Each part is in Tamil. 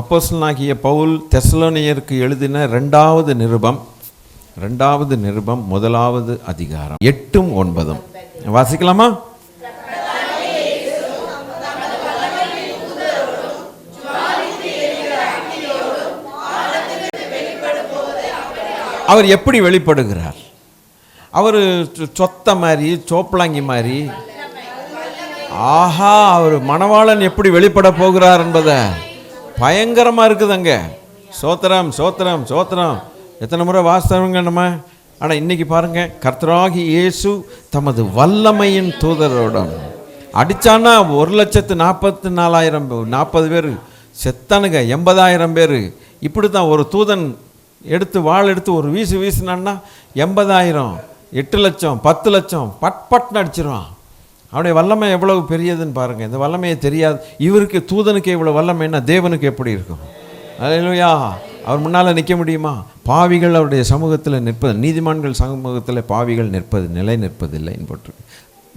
அப்போசலனாகிய பவுல் தெசலோனியருக்கு எழுதின ரெண்டாவது நிருபம் ரெண்டாவது நிருபம் முதலாவது அதிகாரம். எட்டும் ஒன்பதும். வாசிக்கலாமா? அவர் எப்படி வெளிப்படுகிறார்? அவர் சொத்த மாதிரி சோப்பலாங்கி மாதிரி ஆஹா அவர் மணவாளன் எப்படி வெளிப்பட போகிறார் என்பதை பயங்கரமாக இருக்குதுங்க. சோத்திரம் சோத்திரம் சோத்திரம். எத்தனை முறை வாஸ்தவங்க நம்ம? ஆனால் இன்னைக்கு பாருங்க கர்த்தராகி இயேசு தமது வல்லமையின் தூதரோட அடித்தானா ஒரு லட்சத்து நாற்பத்தி நாலாயிரம் நாற்பது பேர் செத்தானுங்க எண்பதாயிரம் பேர். இப்படி தான் ஒரு தூதன் எடுத்து வாழ் எடுத்து ஒரு வீசு வீசினான்னா எண்பதாயிரம் எட்டு லட்சம் பத்து லட்சம் பட் பட்னு அடிச்சிருவான். அவனுடைய வல்லமை எவ்வளவு பெரியதுன்னு பாருங்கள் இந்த வல்லமையை தெரியாது. இவருக்கு தூதனுக்கு இவ்வளோ வல்லமைன்னா தேவனுக்கு எப்படி இருக்கும்? அல்லேலூயா அவர் முன்னால் நிற்க முடியுமா? பாவிகள் அவருடைய சமூகத்தில் நிற்பது நீதிமான்கள் சமூகத்தில் பாவிகள் நிற்பது நிலை நிற்பதில்லைன்னு போட்டிருக்கு.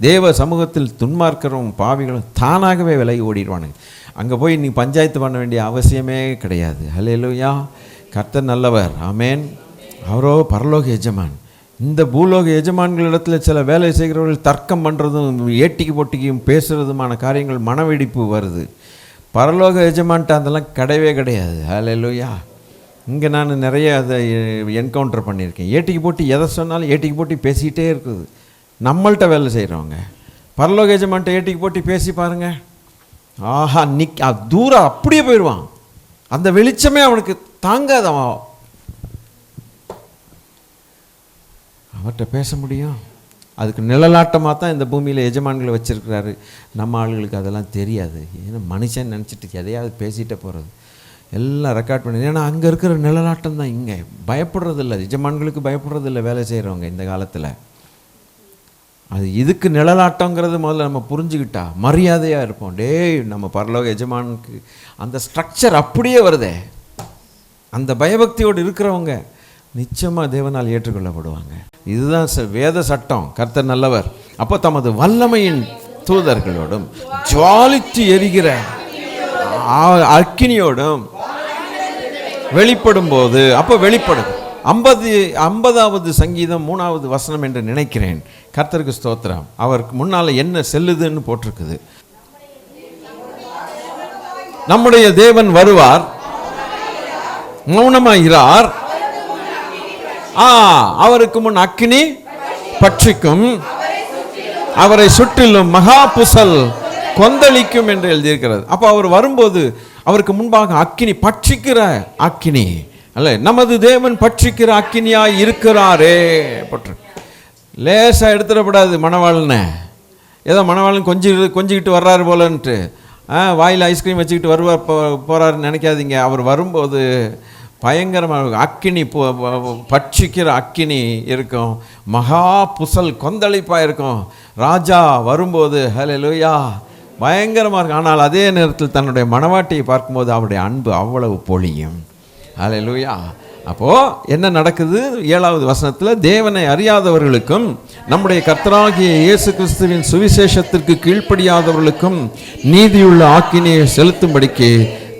தேவ சமூகத்தில் துன்மார்க்கிறவங்க பாவிகளும் தானாகவே விலகி ஓடிடுவானுங்க. அங்கே போய் நீ பஞ்சாயத்து பண்ண வேண்டிய அவசியமே கிடையாது. ஹalleluya. கர்த்தர் நல்லவர். ஆமேன். அவரோ பரலோக எஜமான். இந்த பூலோக எஜமான்களிடத்தில் சில வேலை செய்கிறவர்கள் தர்க்கம் பண்ணுறதும் ஏட்டிக்கு போட்டிக்கும் பேசுகிறதுமான காரியங்கள் மனவெடிப்பு வருது. பரலோக எஜமான்ட்ட அதெல்லாம் கிடையவே கிடையாது. ஹலோயா இங்கே நான் நிறைய அதை என்கவுண்டர் பண்ணியிருக்கேன். ஏட்டிக்கு போட்டி எதை சொன்னாலும் ஏட்டிக்கு போட்டி பேசிக்கிட்டே இருக்குது. நம்மள்கிட்ட வேலை செய்கிறவங்க பரலோக எஜமான்ட்ட ஏட்டிக்கு போட்டி பேசி பாருங்கள் ஆஹா நிக் தூரம் அப்படியே போயிடுவான் அந்த வெளிச்சமே அவனுக்கு தாங்காது. அவர்கிட்ட பேச முடியும். அதுக்கு நிழலாட்டமாக தான் இந்த பூமியில் எஜமான்களை வச்சுருக்கிறாரு. நம்ம ஆளுகளுக்கு அதெல்லாம் தெரியாது. ஏன்னா மனுஷன் நினச்சிட்டு எதையாவது பேசிகிட்டே போகிறது எல்லாம் ரெக்கார்ட் பண்ணி ஏன்னா அங்கே இருக்கிற நிழலாட்டம் தான் இங்கே. பயப்படுறதில்ல. எஜமான்களுக்கு பயப்படுறதில்ல வேலை செய்கிறவங்க இந்த காலத்தில். அது இதுக்கு நிழலாட்டங்கிறது முதல்ல நம்ம புரிஞ்சுக்கிட்டா மரியாதையாக இருப்போம். டேய் நம்ம பரலோக எஜமானுக்கு அந்த ஸ்ட்ரக்சர் அப்படியே வருதே. அந்த பயபக்தியோடு இருக்கிறவங்க நிச்சயமாக தேவனால் ஏற்றுக்கொள்ளப்படுவாங்க. இதுதான் வேத சட்டம். கர்த்தர் நல்லவர். அப்போ தமது வல்லமையின் தூதர்களோடும் ஜுவாலித்து எரிகிற அக்கினியோடும் வெளிப்படும் போது அப்போ வெளிப்படும் ஐம்பது ஐம்பதாவது சங்கீதம் மூணாவது வசனம் என்று நினைக்கிறேன். கர்த்தருக்கு ஸ்தோத்திரம். அவருக்கு முன்னால் என்ன செல்லுதுன்னு போட்டிருக்குது. நம்முடைய தேவன் வருவார் மௌனமாகிறார் ஆ அவருக்கு முன் அக்கினி பட்சிக்கும் அவரை சுற்றிலும் மகா புசல் கொந்தளிக்கும் என்று எழுதியிருக்கிறது. அப்போ அவர் வரும்போது அவருக்கு முன்பாக அக்கினி பட்சிக்கிற அக்கினி. அல்ல நமது தேவன் பட்சிக்கிற அக்கினியாய் இருக்கிறாரே. பற்று. லேசாக எடுத்துடப்படாது மணவாளனை. ஏதோ மணவாளன் கொஞ்சி கொஞ்சிக்கிட்டு வர்றாரு போலன்ட்டு. ஆ வாயில் ஐஸ்கிரீம் வச்சுக்கிட்டு வருவார் போ போகிறாருன்னு நினைக்காதீங்க. அவர் வரும்போது பயங்கரமாக அக்கினி பட்சிக்கிற அக்கினி இருக்கும். மகா புசல் கொந்தளிப்பாக இருக்கும். ராஜா வரும்போது ஹலே லூயா பயங்கரமாக இருக்கும். ஆனால் அதே நேரத்தில் தன்னுடைய மணவாட்டியை பார்க்கும்போது அவருடைய அன்பு அவ்வளவு பொழியும். ஹalleluya. அப்போது என்ன நடக்குது? ஏழாவது வசனத்தில் தேவனை அறியாதவர்களுக்கும் நம்முடைய கர்த்தராகிய இயேசு கிறிஸ்துவின் சுவிசேஷத்திற்கு கீழ்ப்படியாதவர்களுக்கும் நீதியுள்ள ஆக்கினியை செலுத்தும்படிக்கு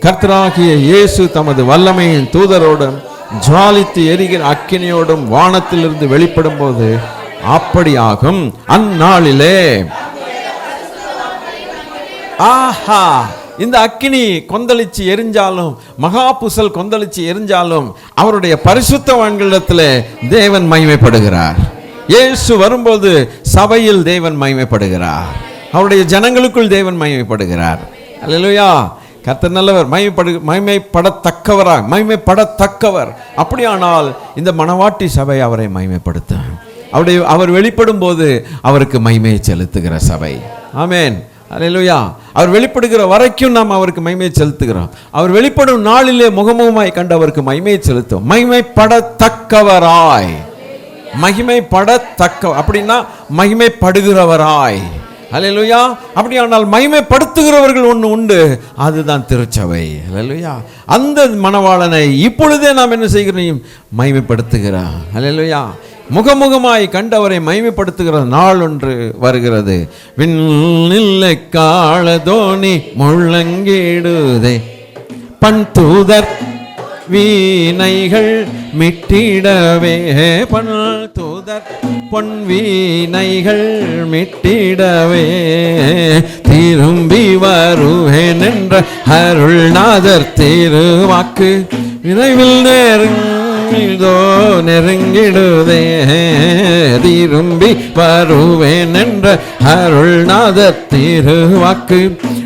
கர்த்தராகிய இயேசு தமது வல்லமையின் தூதரோடும் ஜுவாலித்து எரிகிற அக்கினியோடும் வானத்திலிருந்து வெளிப்படும் போது அப்படியாகும். அந்நாளிலே. ஆஹா! இந்த அக்கினி கொந்தளிச்சு எரிஞ்சாலும் மகா புசல் கொந்தளிச்சு எரிஞ்சாலும் அவருடைய பரிசுத்தவான்களிடத்தில் தேவன் மகிமைப்படுகிறார். இயேசு வரும்போது சபையில் தேவன் மகிமைப்படுகிறார். அவருடைய ஜனங்களுக்குள் தேவன் மகிமைப்படுகிறார். அல்லையா கர்த்தர் நல்லவர் மகிமைப்படு மகிமைப்படத்தக்கவராக மகிமைப்படத்தக்கவர். அப்படியானால் இந்த மணவாட்டி சபை அவரை மகிமைப்படுத்த அவருடைய அவர் வெளிப்படும் போது அவருக்கு மகிமையை செலுத்துகிற சபை. ஆமேன். அலையிலுயா அவர் வெளிப்படுகிற வரைக்கும் நாம் அவருக்கு மகிமையை செலுத்துகிறோம். அவர் வெளிப்படும் நாளிலே முகமுகமாய் கண்டு அவருக்கு மகிமையை செலுத்தும். மகிமைப்படத்தக்கவராய். மகிமைப்படத்தக்க அப்படின்னா மகிமைப்படுகிறவராய். அல்லேலூயா அப்படியானால் மகிமைப்படுத்துகிறவர்கள் ஒன்று உண்டு. அதுதான் திருச்சபை. அல்லேலூயா அந்த மணவாளனை இப்பொழுதே நாம் என்ன செய்கிறோம்? மகிமைப்படுத்துகிறோம் அல்லேலூயா முகமுகமாய் கண்டவரை மகிமைப்படுத்துகிற நாள் ஒன்று வருகிறது. விண்ணில்லை தோணி முழங்கிடுதே. பண் தூதர் வீணைகள் மிட்டிடவே பண் தூ பொன் வீணைகள் மிட்டிடவே. திரும்பி வருவேன் என்ற அருள்நாதர் திருவாக்கு விரைவில் நெருங்கிதோ நெருங்கிடுதே திரும்பி வருவேன் என்ற அருள்நாதர் திருவாக்கு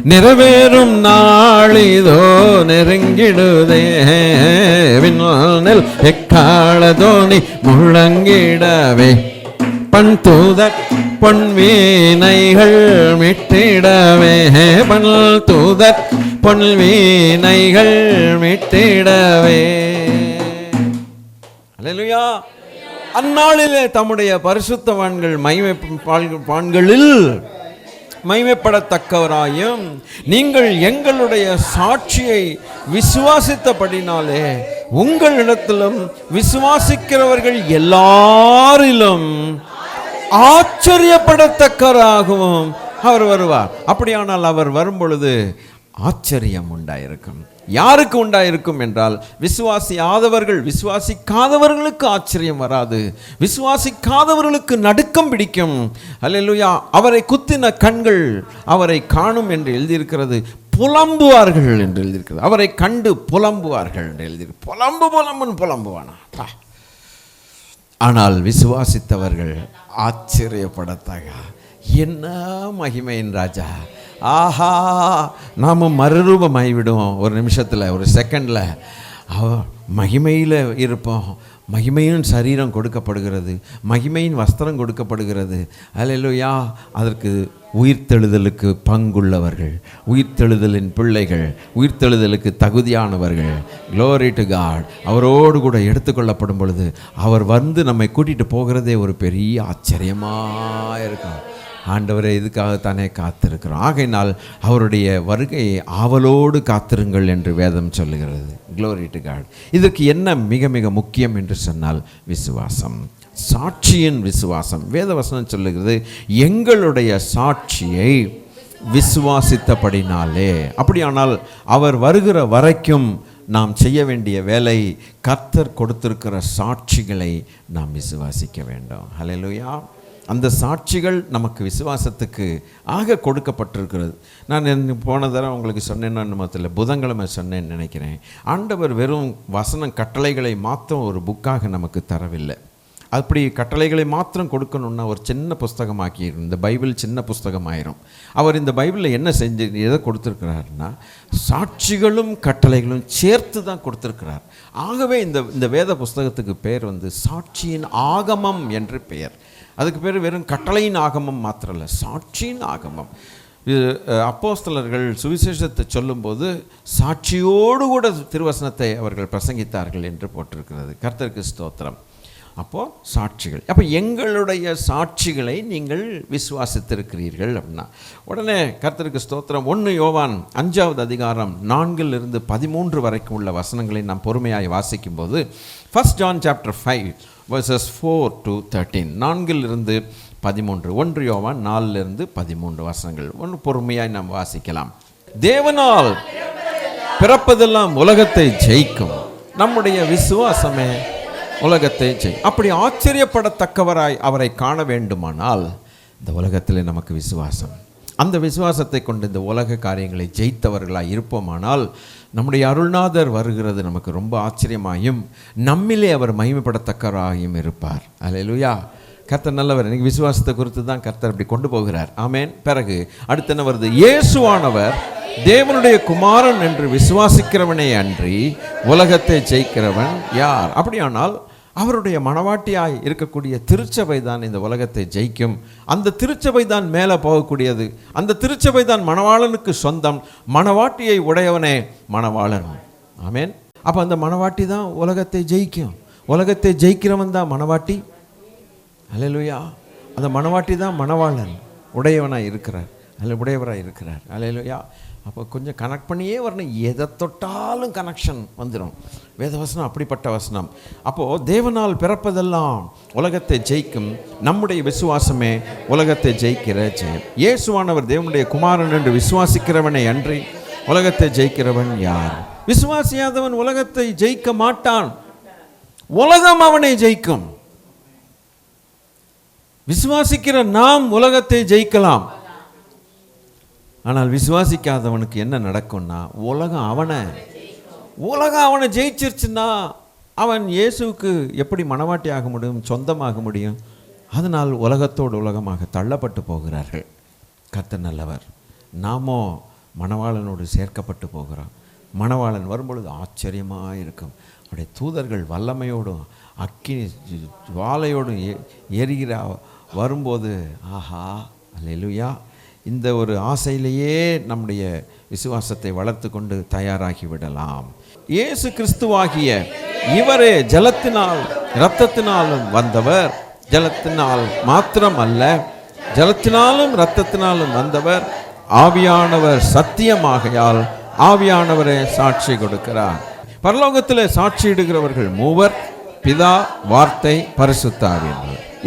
நிறைவேறும் நாளிதோ நெருங்கிடுதே. விண்ணல் எக்கால தோணி முழங்கிடவே. பண் தூதர் பொன் மிட்டிடவே. பண் தூத பொன்வீனைகள் மிட்டிடவே. அல்லேலூயா. அந்நாளிலே தம்முடைய பரிசுத்தவான்கள் மைமை பான்களில் மைமைப்படத்தக்கவராயும் நீங்கள் எங்களுடைய சாட்சியை விசுவாசித்தபடினாலே உங்களிடத்திலும் விசுவாசிக்கிறவர்கள் எல்லாரிலும் ஆச்சரியப்படத்தக்கவராகவும் அவர் வருவார். அப்படியானால் அவர் வரும் பொழுது ஆச்சரியம் உண்டாயிருக்கும். யாருக்கு உண்டாயிருக்கும் என்றால் விசுவாசியாதவர்கள் விசுவாசிக்காதவர்களுக்கு ஆச்சரியம் வராது. விசுவாசிக்காதவர்களுக்கு நடுக்கம் பிடிக்கும். அல்லேலூயா அவரை குத்தின கண்கள் அவரை காணும் என்று எழுதியிருக்கிறது. புலம்புவார்கள் என்று எழுதியிருக்கிறது. அவரை கண்டு புலம்புவார்கள் என்று எழுதியிருக்கு புலம்பு புலம்புன்னு புலம்புவானா? ஆனால் விசுவாசித்தவர்கள் ஆச்சரியப்படத்தக. என்ன மகிமையின் ராஜா? ஆஹா நாம் மறுரூபமாகிவிடுவோம் ஒரு நிமிஷத்தில் ஒரு செகண்டில் அவ மகிமையில் இருப்போம். மகிமையின் சரீரம் கொடுக்கப்படுகிறது. மகிமையின் வஸ்திரம் கொடுக்கப்படுகிறது. அல்லையா அதற்கு உயிர்த்தெழுதலுக்கு பங்குள்ளவர்கள். உயிர்த்தெழுதலின் பிள்ளைகள். உயிர்த்தெழுதலுக்கு தகுதியானவர்கள். க்ளோரி டு காட் அவரோடு கூட எடுத்துக்கொள்ளப்படும் பொழுது அவர் வந்து நம்மை கூட்டிகிட்டு போகிறதே ஒரு பெரிய ஆச்சரியமாக இருக்கும். ஆண்டவரை இதுக்காகத்தானே காத்திருக்கிறோம். ஆகையினால் அவருடைய வருகையை ஆவலோடு காத்திருங்கள் என்று வேதம் சொல்லுகிறது. க்ளோரி டு காட் இதற்கு என்ன மிக மிக முக்கியம் என்று சொன்னால் விசுவாசம். சாட்சியின் விசுவாசம். வேதவசனம் சொல்லுகிறது எங்களுடைய சாட்சியை விசுவாசித்தபடினாலே. அப்படியானால் அவர் வருகிற வரைக்கும் நாம் செய்ய வேண்டிய வேலை கர்த்தர் கொடுத்திருக்கிற சாட்சிகளை நாம் விசுவாசிக்க வேண்டும். ஹalleluya அந்த சாட்சிகள் நமக்கு விசுவாசத்துக்கு ஆக கொடுக்கப்பட்டிருக்கிறது. நான் போன தடவை உங்களுக்கு சொன்னேன்னா மொத்தத்தில் புதன்கிழமை சொன்னேன்னு நினைக்கிறேன். ஆண்டவர் வெறும் வசனம் கட்டளைகளை மாத்திரம் ஒரு புக்காக நமக்கு தரவில்லை. அப்படி கட்டளைகளை மாத்திரம் கொடுக்கணுன்னா ஒரு சின்ன புஸ்தகமாக்கிடும் இந்த பைபிள் சின்ன புஸ்தகமாயிரும். அவர் இந்த பைபிளில் என்ன செஞ்சு எதை கொடுத்துருக்கிறாருன்னா சாட்சிகளும் கட்டளைகளும் சேர்த்து தான் கொடுத்துருக்கிறார். ஆகவே இந்த இந்த வேத புஸ்தகத்துக்கு பெயர் வந்து சாட்சியின் ஆகமம் என்று பெயர். அதுக்கு பேர் வெறும் கட்டளையின் ஆகமம் மாத்திரம் இல்லை சாட்சியின் ஆகமம். இது அப்போஸ்தலர்கள் சுவிசேஷத்தை சொல்லும்போது சாட்சியோடு கூட திருவசனத்தை அவர்கள் பிரசங்கித்தார்கள் என்று போட்டிருக்கிறது. கர்த்தருக்கு ஸ்தோத்திரம். அப்போது சாட்சிகள். அப்போ எங்களுடைய சாட்சிகளை நீங்கள் விசுவாசித்திருக்கிறீர்கள் அப்படின்னா உடனே கர்த்தருக்கு ஸ்தோத்திரம். ஒன்று யோவான் அஞ்சாவது அதிகாரம் நான்கில் இருந்து பதிமூன்று வரைக்கும் உள்ள வசனங்களை நாம் பொறுமையாக வாசிக்கும்போது first John chapter five verses four to thirteen நான்கில் இருந்து பதிமூன்று. ஒன்று யோவான் நாலிலிருந்து பதிமூன்று வசனங்கள். ஒன்று பொறுமையாய் நாம் வாசிக்கலாம். தேவனால் பிறப்பதெல்லாம் உலகத்தை ஜெயிக்கும். நம்முடைய விசுவாசமே உலகத்தை ஜெய் அப்படி ஆச்சரியப்படத்தக்கவராய் அவரை காண வேண்டுமானால் இந்த உலகத்தில் நமக்கு விசுவாசம். அந்த விசுவாசத்தை கொண்டு இந்த உலக காரியங்களை ஜெயித்தவர்களாக இருப்போமானால் நம்முடைய அருள்நாதர் வருகிறது நமக்கு ரொம்ப ஆச்சரியமாயும் நம்மிலே அவர் மகிமைப்படத்தக்கவராயும் இருப்பார். அலையலுயா கர்த்தர் நல்லவர். எனக்கு விசுவாசத்தை குறித்து தான் கர்த்தர் அப்படி கொண்டு போகிறார். ஆமேன். பிறகு அடுத்து என்ன வருது? இயேசுவானவர் தேவனுடைய குமாரன் என்று விசுவாசிக்கிறவனே அன்றி உலகத்தை ஜெயிக்கிறவன் யார்? அப்படியானால் அவருடைய மணவாட்டியாய் இருக்கக்கூடிய திருச்சபை தான் இந்த உலகத்தை ஜெயிக்கும். அந்த திருச்சபை தான் மேலே போகக்கூடியது. அந்த திருச்சபை தான் மணவாளனுக்கு சொந்தம். மணவாட்டியை உடையவனே மணவாளன். ஆமேன். அப்போ அந்த மணவாட்டி தான் உலகத்தை ஜெயிக்கும். உலகத்தை ஜெயிக்கிறவன் தான் மணவாட்டி அலையலுயா அந்த மணவாட்டி தான் மணவாளன். உடையவனாக இருக்கிறார். அல்ல உடையவராக இருக்கிறார். அலையலுயா அப்போ கொஞ்சம் கனெக்ட் பண்ணியே வரணும். எதை தொட்டாலும் கனெக்ஷன் வந்துடும் வேதவசனம் அப்படிப்பட்ட வசனம். அப்போது தேவனால் பிறப்பதெல்லாம் உலகத்தை ஜெயிக்கும். நம்முடைய விசுவாசமே உலகத்தை ஜெயிக்கிற ஜெயம். இயேசுவானவர் தேவனுடைய குமாரன் என்று விசுவாசிக்கிறவனை அன்றி உலகத்தை ஜெயிக்கிறவன் யார்? விசுவாசியாதவன் உலகத்தை ஜெயிக்க மாட்டான். உலகம் அவனை ஜெயிக்கும். விசுவாசிக்கிற நாம் உலகத்தை ஜெயிக்கலாம். ஆனால் விசுவாசிக்காதவனுக்கு என்ன நடக்கும்னா உலகம் அவனை உலகம் அவனை ஜெயிச்சிருச்சுன்னா அவன் இயேசுவுக்கு எப்படி மனவாட்டி ஆக முடியும் சொந்தமாக முடியும்? அதனால் உலகத்தோடு உலகமாக தள்ளப்பட்டு போகிறார்கள். கத்த நல்லவர். நாமோ மணவாளனோடு சேர்க்கப்பட்டு போகிறோம். மணவாளன் வரும்பொழுது ஆச்சரியமாக இருக்கும். அவருடைய தூதர்கள் வல்லமையோடும் அக்கினி ஜுவாலையோடும் எ- எரிகிற வரும்போது ஆஹா அல்லேலூயா இந்த ஒரு ஆசையிலேயே நம்முடைய விசுவாசத்தை வளர்த்து கொண்டு தயாராகி விடலாம். இயேசு கிறிஸ்துவாகிய இவரே ஜலத்தினால் இரத்தத்தினாலும் வந்தவர். ஜலத்தினால் மாத்திரம் அல்ல ஜலத்தினாலும் இரத்தத்தினாலும் வந்தவர். ஆவியானவர் சத்தியமாகையால் ஆவியானவரே சாட்சி கொடுக்கிறார். பரலோகத்தில் சாட்சியிடுகிறவர்கள் மூவர் பிதா வார்த்தை பரிசுத்த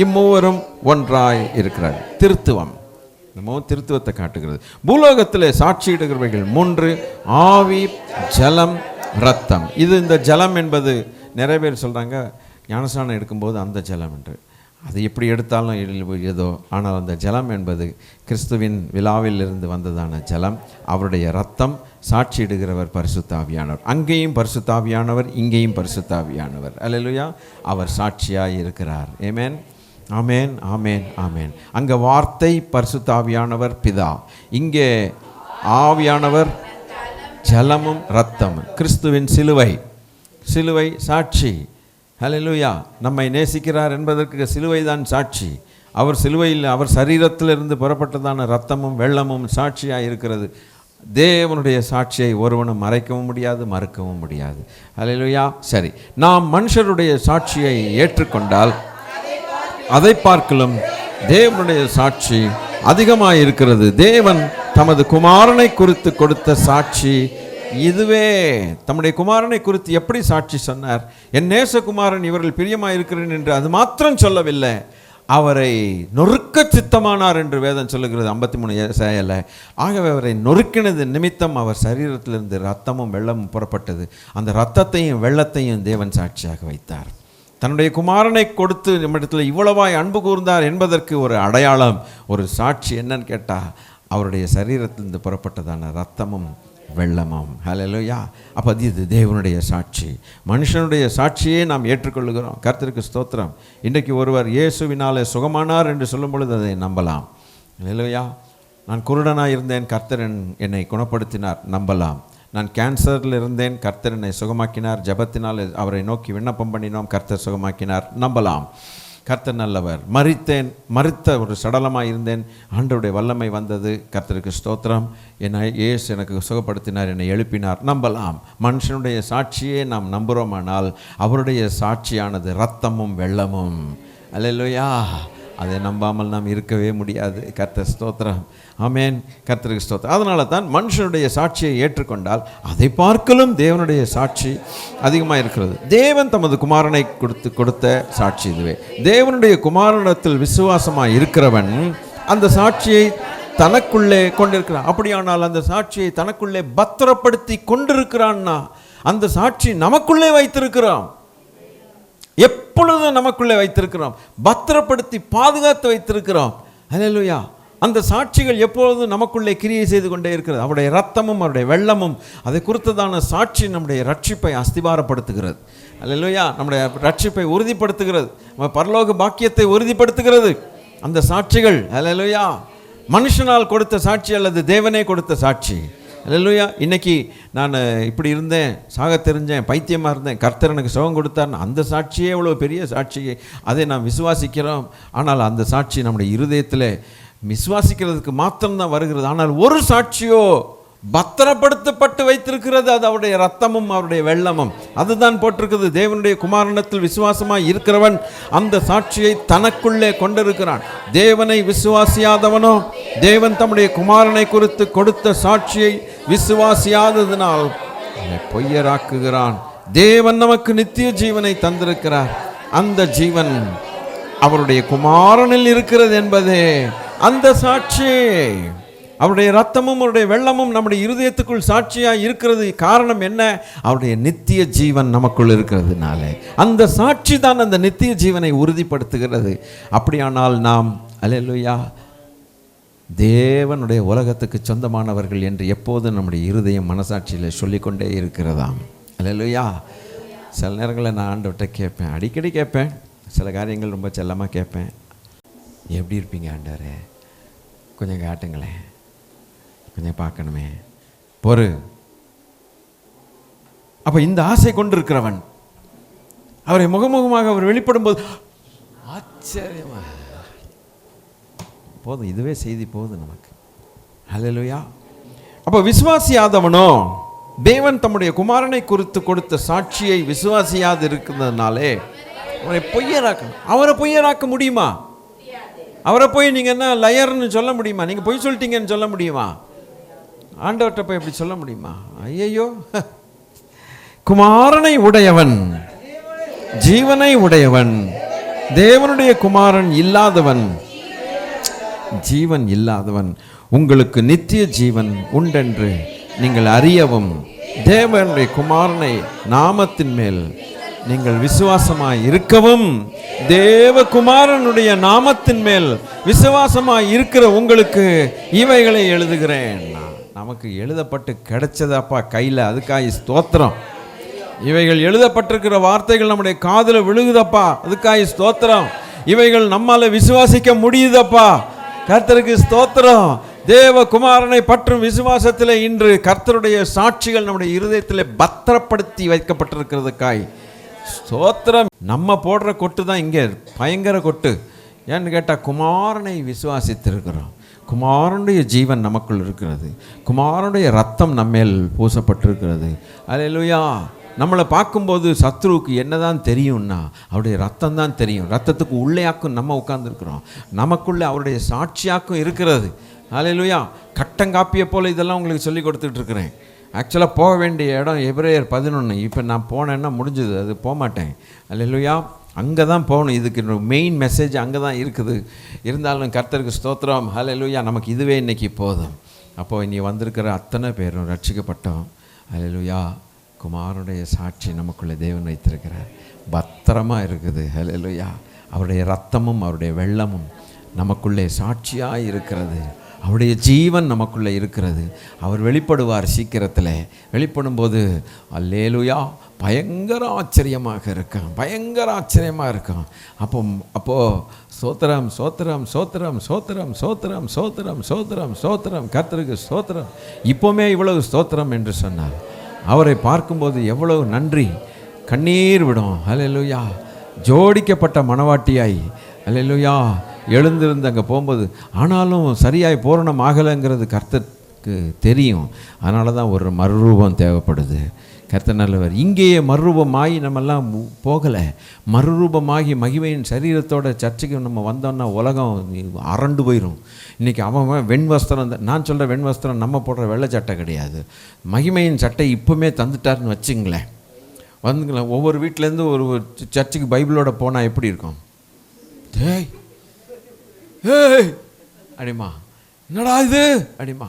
இம்மூவரும் ஒன்றாய் இருக்கிறார். திருத்துவம். நம்ம திருத்துவத்தை காட்டுகிறது. பூலோகத்தில் சாட்சியிடுகிறவைகள் மூன்று ஆவி ஜலம் ரத்தம் இது இந்த ஜலம் என்பது நிறைய பேர் சொல்கிறாங்க ஞானஸ்நானம் எடுக்கும்போது அந்த ஜலம் என்று. அது எப்படி எடுத்தாலும் ஏதோ ஆனால் அந்த ஜலம் என்பது கிறிஸ்துவின் விழாவில் இருந்து வந்ததான ஜலம். அவருடைய ரத்தம் சாட்சியிடுகிறவர் பரிசுத்தாவியானவர். அங்கேயும் பரிசுத்தாவியானவர் இங்கேயும் பரிசுத்தாவியானவர். அல்லேலூயா அவர் சாட்சியாக இருக்கிறார். ஏமேன் ஆமேன் ஆமேன் ஆமேன். அங்கே வார்த்தை பரிசுத்தாவியானவர் பிதா. இங்கே ஆவியானவர் ஜலமும் ரத்தம் கிறிஸ்துவின் சிலுவை சிலுவை சாட்சி. ஹalleluya நம்மை நேசிக்கிறார் என்பதற்கு சிலுவை தான் சாட்சி. அவர் சிலுவையில் அவர் சரீரத்திலிருந்து புறப்பட்டதான ரத்தமும் வெள்ளமும் சாட்சியாக இருக்கிறது. தேவனுடைய சாட்சியை ஒருவனும் மறைக்கவும் முடியாது மறுக்கவும் முடியாது. ஹalleluya சரி நாம் மனுஷருடைய சாட்சியை ஏற்றுக்கொண்டால் அதை பார்க்கலும் தேவனுடைய சாட்சி அதிகமாக இருக்கிறது தேவன் தமது குமாரனை குறித்து கொடுத்த சாட்சி இதுவே. தம்முடைய குமாரனை குறித்து எப்படி சாட்சி சொன்னார்? என் நேசகுமாரன் இவர்கள் பிரியமாக இருக்கிறேன் என்று அது மாத்திரம் சொல்லவில்லை. அவரை நொறுக்க சித்தமானார் என்று வேதம் சொல்லுகிறது ஐம்பத்தி மூணு சேயல ஆகவே அவரை நொறுக்கினது நிமித்தம் அவர் சரீரத்திலிருந்து ரத்தமும் வெள்ளமும் புறப்பட்டது. அந்த ரத்தத்தையும் வெள்ளத்தையும் தேவன் சாட்சியாக வைத்தார். தன்னுடைய குமாரனை கொடுத்து நம்மிடத்தில் இவ்வளவாய் அன்பு கூர்ந்தார் என்பதற்கு ஒரு அடையாளம் ஒரு சாட்சி என்னன்னு கேட்டால் அவருடைய சரீரத்திலிருந்து புறப்பட்டதான ரத்தமும் வெள்ளமும். ஹலோயா அப்போ அது இது தேவனுடைய சாட்சி. மனுஷனுடைய சாட்சியே நாம் ஏற்றுக்கொள்ளுகிறோம். கர்த்தருக்கு ஸ்தோத்திரம். இன்றைக்கு ஒருவர் இயேசுவினாலே சுகமானார் என்று சொல்லும் பொழுது அதை நம்பலாம். ஹலோயா நான் குருடனாக இருந்தேன் கர்த்தர் என்னை குணப்படுத்தினார். நம்பலாம். நான் கேன்சரில் இருந்தேன் கர்த்தர் என்னை சுகமாக்கினார் ஜெபத்தினால் அவரை நோக்கி விண்ணப்பம் பண்ணினோம் கர்த்தர் சுகமாக்கினார். நம்பலாம். கர்த்தர் நல்லவர். மறித்தேன் மறித்த ஒரு சடலமாக இருந்தேன். ஆண்டவருடைய வல்லமை வந்தது. கர்த்தருக்கு ஸ்தோத்திரம். என்னை ஏசு எனக்கு சுகப்படுத்தினார் என்னை எழுப்பினார். நம்பலாம். மனுஷனுடைய சாட்சியே நாம் நம்புகிறோமானால் அவருடைய சாட்சியானது ரத்தமும் வெள்ளமும். அல்லையா அதை நம்பாமல் நாம் இருக்கவே முடியாது. கர்த்தர் ஸ்தோத்திரம். ஆமேன். கர்த்தருக்கு ஸ்தோத்திரம். அதனால தான் மனுஷனுடைய சாட்சியை ஏற்றுக்கொண்டால் அதை பார்க்கலும் தேவனுடைய சாட்சி அதிகமாக இருக்கிறது. தேவன் தமது குமாரனை கொடுத்து கொடுத்த சாட்சி இதுவே. தேவனுடைய குமாரனிடத்தில் விசுவாசமாக இருக்கிறவன் அந்த சாட்சியை தனக்குள்ளே கொண்டிருக்கிறான். அப்படியானால் அந்த சாட்சியை தனக்குள்ளே பத்திரப்படுத்தி கொண்டிருக்கிறான்னா அந்த சாட்சி நமக்குள்ளே வைத்திருக்கிறோம் எப்பொழுதும் நமக்குள்ளே வைத்திருக்கிறோம் பத்திரப்படுத்தி பாதுகாத்து வைத்திருக்கிறோம் ஹalleluya. அந்த சாட்சிகள் எப்பொழுதும் நமக்குள்ளே கிரியை செய்து கொண்டே இருக்கிறது. அவருடைய ரத்தமும் அவருடைய வெள்ளமும் அதை குறித்ததான சாட்சி நம்முடைய ரட்சிப்பை அஸ்திபாரப்படுத்துகிறது. அல்லையா நம்முடைய ரட்சிப்பை உறுதிப்படுத்துகிறது. நம்ம பரலோக பாக்கியத்தை உறுதிப்படுத்துகிறது. அந்த சாட்சிகள் அல்லையா மனுஷனால் கொடுத்த சாட்சி அல்லது தேவனே கொடுத்த சாட்சி. அல்லையா இன்னைக்கு நான் இப்படி இருந்தேன் சாக தெரிஞ்சேன் பைத்தியமாக இருந்தேன் கர்த்தர் எனக்கு சுகம் கொடுத்தார்னு அந்த சாட்சியே எவ்வளோ பெரிய சாட்சி அதை நாம் விசுவாசிக்கிறோம். ஆனால் அந்த சாட்சி நம்முடைய இருதயத்தில் விசுவாசிக்கிறதுக்கு மாத்திரம்தான் வருகிறது. ஆனால் ஒரு சாட்சியோ பத்திரப்படுத்தப்பட்டு வைத்திருக்கிறது அது அவருடைய ரத்தமும் அவருடைய வெள்ளமும். அதுதான் போட்டிருக்குது. தேவனுடைய குமாரணத்தில் விசுவாசமாக இருக்கிறவன் அந்த சாட்சியை தனக்குள்ளே கொண்டிருக்கிறான். தேவனை விசுவாசியாதவனோ தேவன் தம்முடைய குமாரனை குறித்து கொடுத்த சாட்சியை விசுவாசியாததினால் பொய்யராக்குகிறான். தேவன் நமக்கு நித்திய ஜீவனை தந்திருக்கிறார். அந்த ஜீவன் அவருடைய குமாரனில் இருக்கிறது என்பதே அந்த சாட்சி. அவருடைய ரத்தமும் அவருடைய வெள்ளமும் நம்முடைய இருதயத்துக்குள் சாட்சியாக இருக்கிறது காரணம் என்ன? அவருடைய நித்திய ஜீவன் நமக்குள் இருக்கிறதுனால. அந்த சாட்சி தான் அந்த நித்திய ஜீவனை உறுதிப்படுத்துகிறது. அப்படியானால் நாம் அல்லேலூயா தேவனுடைய உலகத்துக்கு சொந்தமானவர்கள் என்று எப்போதும் நம்முடைய இருதயம் மனசாட்சியில் சொல்லிக்கொண்டே இருக்கிறதாம். அல்லேலூயா சில நேரங்களில் நான் ஆண்டவர்கிட்ட கேட்பேன். அடிக்கடி கேட்பேன். சில காரியங்கள் ரொம்ப செல்லமாக கேட்பேன். எப்படி இருப்பீங்க ஆண்டவரே? கொஞ்சம் காட்டுங்களேன் கொஞ்சம் பார்க்கணுமே. பொறு. அப்போ இந்த ஆசை கொண்டிருக்கிறவன் அவரை முகமுகமாக அவர் வெளிப்படும்போது ஆச்சரியமா. போதும் இதுவே செய்தி போதும் நமக்கு. ஹalleluya. அப்போ விசுவாசியாதவனோ தேவன் தம்முடைய குமாரனை குறித்து கொடுத்த சாட்சியை விசுவாசியாது இருக்கிறதுனாலே அவரை பொய்யராக்கணும் அவரை பொய்யராக்க முடியுமா? அவரை போய் நீங்கள் என்ன லயர்னு சொல்ல முடியுமா? நீங்கள் பொய் சொல்லிட்டீங்கன்னு சொல்ல முடியுமா? ஆண்டவர்கிட்ட போய் எப்படி சொல்ல முடியுமா? ஐயையோ. குமாரனை உடையவன். ஜீவனை உடையவன். தேவனுடைய குமாரன் இல்லாதவன். ஜீவன் இல்லாதவன். உங்களுக்கு நித்திய ஜீவன் உண்டென்று நீங்கள் அறியவும். தேவனுடைய குமாரனை நாமத்தின் மேல் நீங்கள் விசுவாசமாய் இருக்கவும் தேவகுமாரனுடைய நாமத்தின் மேல் விசுவாசமாய் இருக்கிற உங்களுக்கு இவைகளை எழுதுகிறேன். நமக்கு எழுதப்பட்டு கிடைச்சதப்பா கையில் அதுக்காக ஸ்தோத்திரம். இவைகள் எழுதப்பட்டிருக்கிற வார்த்தைகள் நம்முடைய காதில் விழுகுதப்பா அதுக்காக ஸ்தோத்திரம். இவைகள் நம்மால விசுவாசிக்க முடியுதப்பா. கர்த்தருக்கு ஸ்தோத்திரம். தேவ குமாரனை பற்றும் விசுவாசத்தில் இன்று கர்த்தருடைய சாட்சிகள் நம்முடைய இருதயத்தில் பத்திரப்படுத்தி வைக்கப்பட்டிருக்கிறதுக்காய் ஸ்தோத்திரம். நம்ம போடுற கொட்டு தான் இங்கே பயங்கர கொட்டு. ஏன்னு கேட்டால் குமாரனை விசுவாசித்திருக்கிறோம். குமாரனுடைய ஜீவன் நமக்குள் இருக்கிறது. குமாரனுடைய ரத்தம் நம்மேல் பூசப்பட்டிருக்கிறது. அல்லேலூயா நம்மளை பார்க்கும்போது சத்ருவுக்கு என்னதான் தெரியும்னா அவருடைய ரத்தம் தான் தெரியும். ரத்தத்துக்கு உள்ளேயாக்கும் நம்ம உட்காந்துருக்குறோம் நமக்குள்ளே அவருடைய சாட்சியாக்கும் இருக்கிறது. அல்லேலூயா கட்டங்காப்பியை போல் இதெல்லாம் உங்களுக்கு சொல்லி கொடுத்துட்ருக்குறேன் ஆக்சுவலாக போக வேண்டிய இடம் எப்ரேயர் பதினொன்று இப்போ நான் போனேன்னா முடிஞ்சது. அது போக மாட்டேன் அல்லேலூயா அங்கே தான் போகணும். இதுக்கு மெயின் மெசேஜ் அங்கே தான் இருக்குது. இருந்தாலும் கர்த்தருக்கு ஸ்தோத்திரம். ஹalleluya நமக்கு இதுவே இன்றைக்கி போதும். அப்போ இனி வந்திருக்கிற அத்தனை பேரும் ரட்சிக்கப்பட்டோம். ஹalleluya குமாரனுடைய சாட்சி நமக்குள்ளே தேவன் வைத்திருக்கிறார். பத்திரமா இருக்குது. ஹalleluya அவருடைய ரத்தமும் அவருடைய வெள்ளமும் நமக்குள்ளே சாட்சியாக இருக்கிறது. அவருடைய ஜீவன் நமக்குள்ளே இருக்கிறது. அவர் வெளிப்படுவார் சீக்கிரத்தில். வெளிப்படும்போது அல்லேலுயா பயங்கர ஆச்சரியமாக இருக்கான் பயங்கர ஆச்சரியமாக இருக்கான். அப்போ அப்போது சோத்திரம் சோத்திரம் சோத்திரம் சோத்திரம் சோத்திரம் சோத்திரம் சோத்திரம் சோத்திரம் கர்த்தருக்கு சோத்திரம். இப்போவுமே இவ்வளவு சோத்திரம் என்று சொன்னார். அவரை பார்க்கும்போது எவ்வளவு நன்றி. கண்ணீர் விடும். அலையலுயா ஜோடிக்கப்பட்ட மனவாட்டியாய். அலையலுயா எழுந்திருந்து அங்கே போகும்போது ஆனாலும் சரியாய் பூரணம் ஆகலைங்கிறது கர்த்தருக்கு தெரியும். அதனால தான் ஒரு மறுரூபம் தேவைப்படுது. கர்த்தர் நல்லவர். இங்கேயே மறுரூபமாகி நம்மெல்லாம் போகலை. மறுரூபமாகி மகிமையின் சரீரத்தோட சர்ச்சைக்கு நம்ம வந்தோம்னா உலகம் அரண்டு போயிடும் இன்றைக்கி அவன் வெண்வஸ்திரம் வெண் வஸ்திரம் தான் நான் சொல்கிற வெண் வஸ்திரம் நம்ம போடுற வெள்ளை சட்டை கிடையாது. மகிமையின் சட்டை இப்போமே தந்துட்டாருன்னு வச்சுங்களேன். வந்துங்களேன். ஒவ்வொரு வீட்டிலேருந்து ஒரு சர்ச்சுக்கு பைபிளோட போனால் எப்படி இருக்கும்? தேய் ஏய் அடிமா என்னடா இது? அடிமா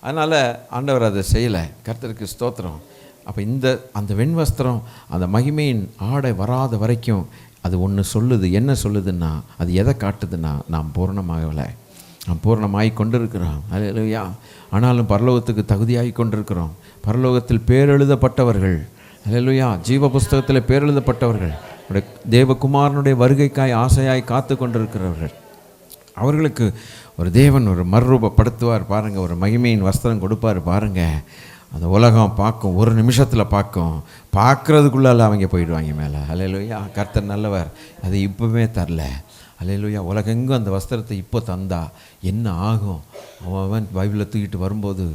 அதனால் ஆண்டவர் அதை செய்யலை. கர்த்தருக்கு ஸ்தோத்திரம். அப்போ இந்த அந்த வெண்வஸ்திரம் அந்த மகிமையின் ஆடை வராத வரைக்கும் அது ஒன்று சொல்லுது. என்ன சொல்லுதுன்னா அது எதை காட்டுதுன்னா நாம் பூர்ணமாகலை நாம் பூர்ணமாகி கொண்டிருக்கிறோம். அல்லையா ஆனாலும் பரலோகத்துக்கு தகுதியாகி கொண்டிருக்கிறோம். பரலோகத்தில் பேரெழுதப்பட்டவர்கள். அல்லையா ஜீவ புஸ்தகத்தில் பேரெழுதப்பட்டவர்கள் தேவகுமாரனுடைய வருகைக்காய் ஆசையாய் காத்து கொண்டிருக்கிறவர்கள் அவர்களுக்கு ஒரு தேவன் ஒரு மறுரூபப்படுத்துவார் பாருங்கள் ஒரு மகிமையின் வஸ்திரம் கொடுப்பார் பாருங்கள் அந்த உலகம் பார்க்கும் ஒரு நிமிஷத்தில் பார்க்கும். பார்க்குறதுக்குள்ளால அவங்க போயிடுவாங்க மேலே. அலையலுயா கர்த்தர் நல்லவர். அது இப்போவே தரல. அலையலுயா உலகெங்கும் அந்த வஸ்திரத்தை இப்போ தந்தா என்ன ஆகும்? அவன் அவன் பைபிளை தூக்கிட்டு வரும்போது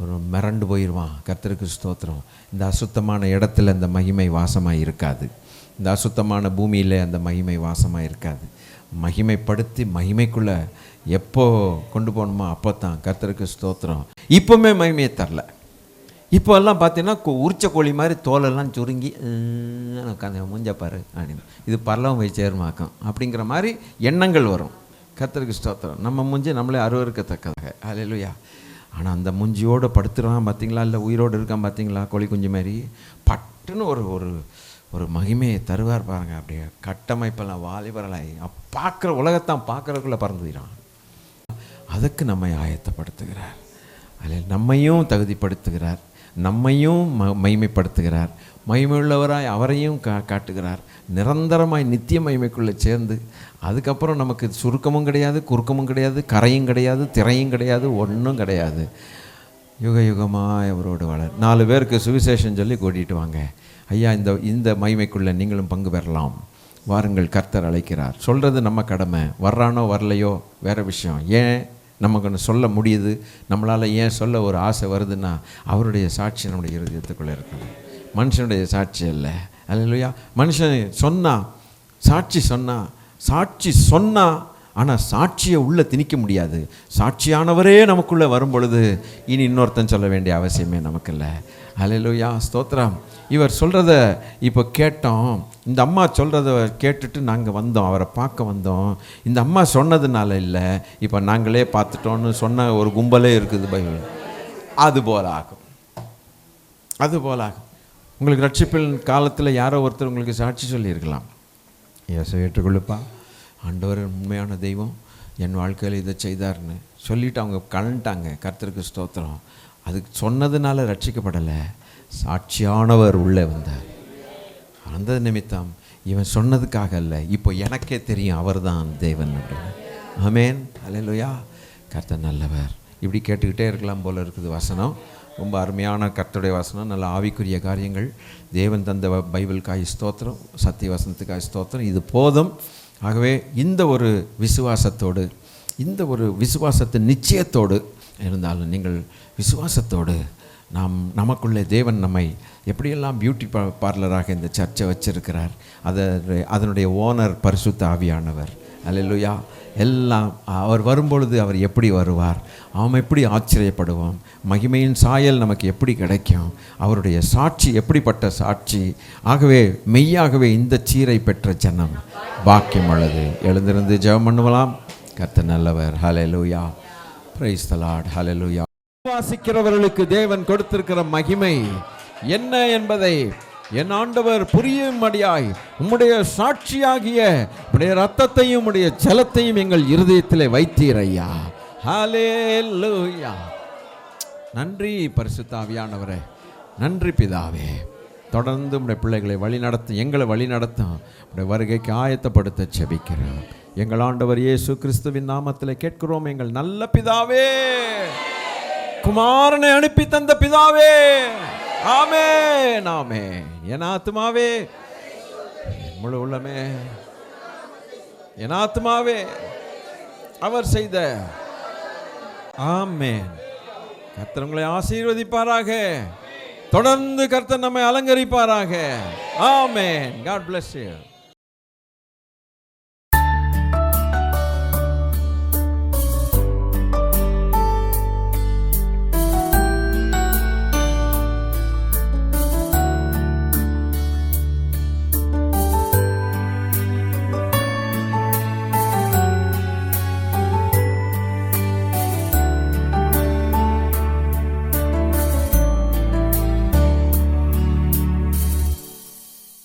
ஒரு மிரண்டு போயிடுவான் கர்த்தருக்கு ஸ்தோத்திரம். இந்த அசுத்தமான இடத்துல இந்த மகிமை வாசமாக இருக்காது. இந்த அசுத்தமான பூமியில் அந்த மகிமை வாசமாக இருக்காது. மகிமைப்படுத்தி மகிமைக்குள்ளே எப்போ கொண்டு போகணுமோ அப்போ தான் கர்த்தருக்கு ஸ்தோத்திரம். இப்போவுமே மகிமையை தரல. இப்போ எல்லாம் பார்த்தீங்கன்னா கு- உரிச்ச கோழி மாதிரி தோலெல்லாம் சுருங்கி உட்காந்து மூஞ்ச அப்படின்னு. இது பரலவம் போய் சேர்மாக்கம் அப்படிங்கிற மாதிரி எண்ணங்கள் வரும். கர்த்தருக்கு ஸ்தோத்திரம். நம்ம மூஞ்சி நம்மளே அருவருக்கத்தக்கதாக. அல்லேலூயா ஆனால் அந்த மூஞ்சியோடு படுத்துறான் பார்த்தீங்களா? இல்லை உயிரோடு இருக்கான் பார்த்தீங்களா? கோழி குஞ்சு மாதிரி? பட்டுன்னு ஒரு ஒரு ஒரு மகிமையை தருவார் பாருங்க அப்படியே கட்டமைப்பெல்லாம் வாலிபரலாய் பார்க்குற உலகத்தான் பார்க்குறதுக்குள்ளே பறந்துகிறான் அதுக்கு நம்மை ஆயத்தப்படுத்துகிறார். அதில் நம்மையும் தகுதிப்படுத்துகிறார். நம்மையும் ம மைமைப்படுத்துகிறார் மகிமையுள்ளவராய் அவரையும் கா காட்டுகிறார். நிரந்தரமாய் நித்திய மகிமைக்குள்ளே சேர்ந்து அதுக்கப்புறம் நமக்கு சுருக்கமும் கிடையாது குறுக்கமும் கிடையாது கரையும் கிடையாது திரையும் கிடையாது ஒன்றும் கிடையாது. யுக யுகமாக அவரோடு வளர் நாலு பேருக்கு சுவிசேஷம் சொல்லி கூட்டிகிட்டு வாங்க. ஐயா இந்த இந்த மகிமைக்குள்ளே நீங்களும் பங்கு பெறலாம். வாருங்கள் கர்த்தர் அழைக்கிறார். சொல்கிறது நம்ம கடமை. வர்றானோ வரலையோ வேறு விஷயம். ஏன் நமக்கு சொல்ல முடியுது? நம்மளால் ஏன் சொல்ல ஒரு ஆசை வருதுன்னா அவருடைய சாட்சி நம்முடைய இருதயத்துக்குள்ளே இருக்கணும் மனுஷனுடைய சாட்சி இல்லை அல்லையா மனுஷன் சொன்னால் சாட்சி சொன்னால் சாட்சி சொன்னால் ஆனால் சாட்சியை உள்ளே திணிக்க முடியாது. சாட்சியானவரே நமக்குள்ளே வரும் பொழுது இனி இன்னொருத்தன் சொல்ல வேண்டிய அவசியமே நமக்கு இல்லை அலையிலோயா ஸ்தோத்திரம். இவர் சொல்கிறத இப்போ கேட்டோம். இந்த அம்மா சொல்கிறத கேட்டுட்டு நாங்கள் வந்தோம். அவரை பார்க்க வந்தோம். இந்த அம்மா சொன்னதுனால இல்லை. இப்போ நாங்களே பார்த்துட்டோன்னு சொன்ன ஒரு கும்பலே இருக்குது பைபிள் அது போல் ஆகும். அது போல் ஆகும். உங்களுக்கு ரட்சிப்பின் காலத்தில் யாரோ ஒருத்தர் உங்களுக்கு சாட்சி சொல்லியிருக்கலாம். ஏசை ஏற்றுக்கொள்ளுப்பா. ஆண்டவர் உண்மையான தெய்வம் என் வாழ்க்கையில் இதை செய்தார்னு சொல்லிவிட்டு அவங்க கலந்துட்டாங்க கர்த்தருக்கு ஸ்தோத்திரம். அதுக்கு சொன்னதுனால ரட்சிக்கப்படலை. சாட்சியானவர் உள்ளே வந்தார். அந்த நிமித்தம் இவன் சொன்னதுக்காக இல்லை இப்போ எனக்கே தெரியும் அவர்தான் தேவன் அப்படின்னு. ஆமேன். அல்லேலூயா கர்த்தர் நல்லவர். இப்படி கேட்டுக்கிட்டே இருக்கலாம் போல் இருக்குது வசனம். ரொம்ப அருமையான கர்த்தருடைய வசனம். நல்ல ஆவிக்குரிய காரியங்கள். தேவன் தந்த வ- பைபிளுக்காய் ஸ்தோத்திரம் சத்திய வசனத்துக்காய் ஸ்தோத்திரம். இது போதும். ஆகவே இந்த ஒரு விசுவாசத்தோடு இந்த ஒரு விசுவாசத்தின் நிச்சயத்தோடு இருந்தாலும் நீங்கள் விசுவாசத்தோடு நாம் நமக்குள்ளே தேவன் நம்மை எப்படியெல்லாம் பியூட்டி பா பார்லராக இந்த சர்ச்சை வச்சிருக்கிறார் அதை அதனுடைய ஓனர் பரிசுத்த ஆவியானவர். அல்லேலூயா எல்லாம் அவர் வரும்பொழுது அவர் எப்படி வருவார்? அவன் எப்படி ஆச்சரியப்படுவோம்? மகிமையின் சாயல் நமக்கு எப்படி கிடைக்கும்? அவருடைய சாட்சி எப்படிப்பட்ட சாட்சி? ஆகவே மெய்யாகவே இந்த சீரை பெற்ற ஜனம் பாக்கியம் உள்ளது. எழுந்திருந்து ஜெபம் பண்ணுவலாம். கத்த நல்லவர். Hallelujah praise the lord. வாசிக்கிறவர்களுக்கு தேவன் கொடுத்திருக்கிற மகிமை என்ன என்பதை என் ஆண்டவர் புரியும்படியாய் உம்முடைய சாட்சியாகிய உடைய ரத்தத்தையும் உடைய ஜலத்தையும் எங்கள் இருதயத்திலே வைத்தீர் ஐயா லூயா நன்றி பரிசுத்தாவியானவரே நன்றி பிதாவே. தொடர்ந்து உடைய பிள்ளைகளை வழி நடத்தும் எங்களை வழி நடத்தும் உடைய வருகைக்கு ஆயத்தப்படுத்த செபிக்கிறோம் எங்கள் ஆண்டவர் இயேசு கிறிஸ்துவின் நாமத்தில் கேட்கிறோம் எங்கள் நல்ல பிதாவே. குமாரனை அனுப்பி தந்த பிதாவே. ஆமே நாமே என் ஆத்மாவே முழு உள்ளமே. என் ஆத்மாவே அவர் செய்த ஆமேன். கர்த்தர் உங்களை ஆசீர்வதிப்பாராக. தொடர்ந்து கர்த்தர் நம்மை அலங்கரிப்பாராக. ஆமேன். God bless you